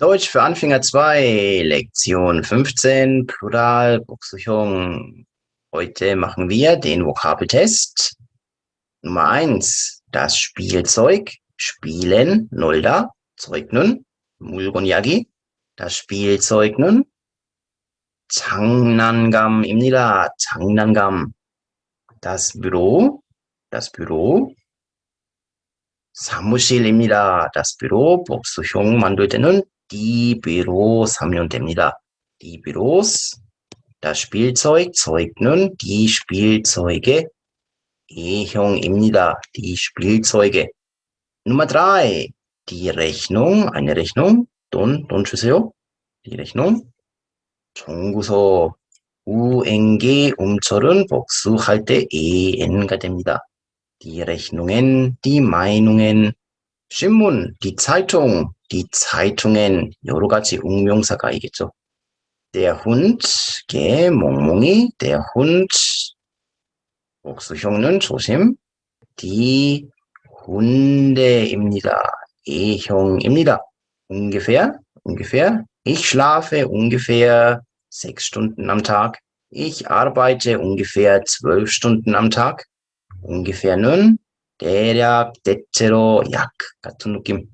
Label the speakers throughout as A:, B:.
A: Deutsch für Anfänger 2, Lektion 15, Plural, Buchsuchung. Heute machen wir den Vokabeltest. Nummer 1, das Spielzeug, spielen, Nolda, Zeugnen, 물건 das Spielzeugnen. 장난감입니다. 장난감. Das Büro, das Büro. 사무실입니다. Das Büro, 복수형 만들 때는 Die Büros haben 됩니다. Die Büros, das Spielzeug, Zeugnen, die Spielzeuge, E형입니다. Die Spielzeuge. Nummer drei, die Rechnung, eine Rechnung, 돈, 돈 주세요. Die Rechnung. 정구서, 우행계 um철은 복수할 때 en가 됩니다. Die Rechnungen, die Meinungen, 신문, die Zeitung, die Zeitungen, 여러 가지 운명사가 있겠죠. Der Hund, 개, 멍멍이, der Hund, 복수형은 조심, die Hunde입니다. E형입니다. Ungefähr, ungefähr. Ich schlafe ungefähr sechs Stunden am Tag. Ich arbeite ungefähr zwölf Stunden am Tag. ungefähr는 대략, 대체로, 약 같은 느낌.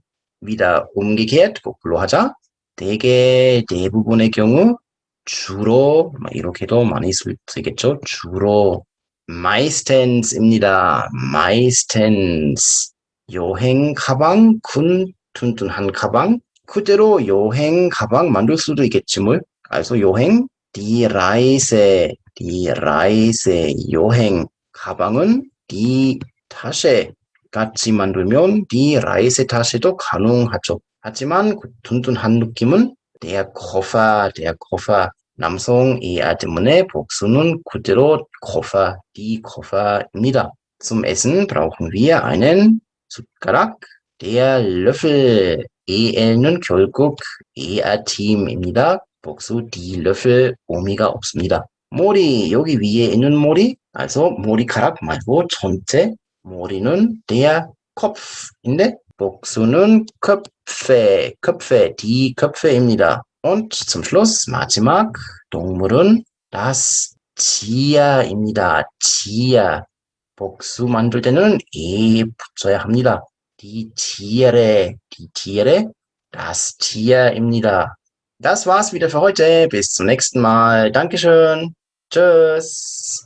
A: wieder umgekehrt, 거꾸로 하자. 대개 대부분의 경우 주로 이렇게도 많이 쓰겠죠. 주로 meistens입니다. meistens 여행 가방 군 튼튼한 가방 그대로 여행 가방 만들 수도 있겠지 뭘. also 여행 die Reise die Reise 여행 가방은 die Tasche 같이 만들면 die Reisetas에도 가능하죠. 하지만 둔둔한 느낌은 der Koffer, der Koffer. 남성이야 때문에 복수는 그대로 Koffer, die Koffer입니다. Zum Essen brauchen wir einen 숟가락, der Löffel. EL는 결국 ER-팀입니다. 복수 die Löffel 의미가 없습니다. 머리, 여기 위에 있는 머리, also 머리카락 말고 전체 머리는 der Kopf인데 복수는 Köpfe, Köpfe, die Köpfe입니다. Und zum Schluss 마지막 동물은 das Tier입니다. Tier. 복수 만들 때는 에 붙여야 합니다. Die Tiere, die Tiere, das Tier입니다. Das war's wieder für heute. Bis zum nächsten Mal. Dankeschön. Tschüss.